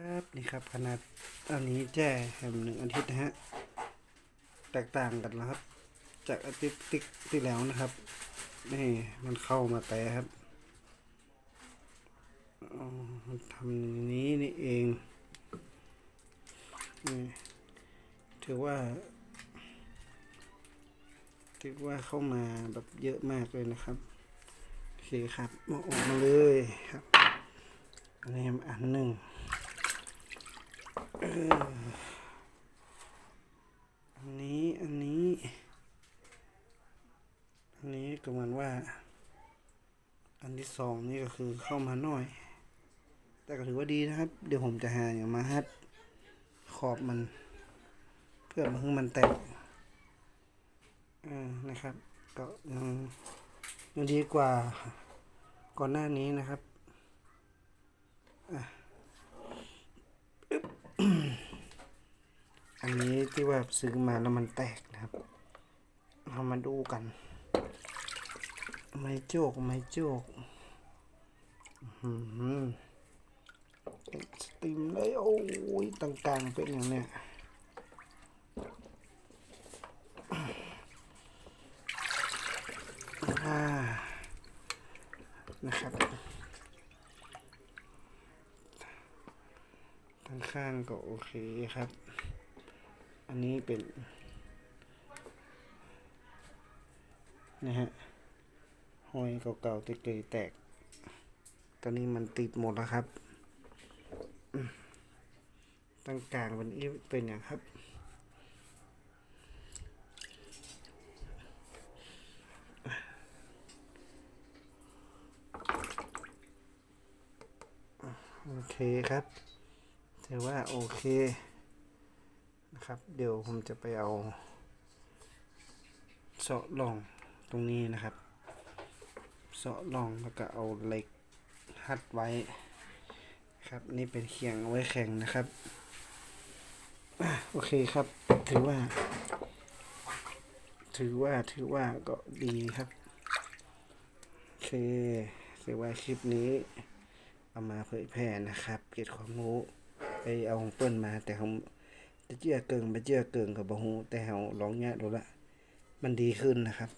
ครับนี่ครับขนาดอันนี้แจ้แฮมหนึ่งอาทิตย์นะฮะแตกต่างกันแล้วครับ จากอาทิตย์ที่ที่แล้วนะครับนี่มันเข้ามาแต่ครับทำอย่างนี้นี่เองนี่ถือว่า ถือว่าเข้ามาแบบเยอะมากเลยนะครับโอเคครับมาออกมาเลยครับอันนี้อันหนึ่ง อันนี้อันนี้ อันนี้ก็เหมือนว่า อันที่สองนี่ก็คือเข้ามาหน่อย แต่ก็ถือว่าดีนะครับ เดี๋ยวผมจะหาอย่างมาฮัดขอบมัน เพื่อมาให้มันแตกเออนะครับ ก็ยังยังดีกว่าก่อนหน้านี้นะครับอะ อันนี้ที่ว่าซื้อมาแล้วมันแตกนะครับเรามาดูกัน ไม่โจกไม่โจกอื้อหือติดสติมเลยโอ้ยต่างๆเป็นอย่างเนี้ยนะครับทางข้างก็โอเคครับ อันนี้เป็นนะฮะห้อยเก่าๆที่เคยแตก ตอนนี้มันติดหมดแล้วครับตั้งกลางเป็นอีเป็นอย่างครับ โอเคครับถือว่าโอเค นะครับ เดี๋ยวผมจะไปเอาเสาะลองตรงนี้นะครับเสาะลองแล้วก็เอาเหล็กหัดไว้ครับนี่เป็นเขียงเอาไว้แข่งนะครับโอเคครับ ถือว่า ถือว่าถือว่าก็ดีครับโอเคถือว่าคลิปนี้ เอามาเผยแพร่นะครับ เก็บความรู้ไปเอาของเปิ้นมาแต่เขา จะเจือเกิงไปเจือเกิงกับบะฮูแต่เฮาลองแงะดูละ มันดีขึ้นนะครับ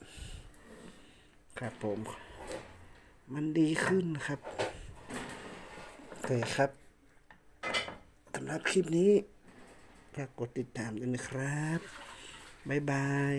ครับผม มันดีขึ้นครับโอเคครับสำหรับคลิปนี้ฝากกดติดตามด้วยนะครับ บ๊ายบาย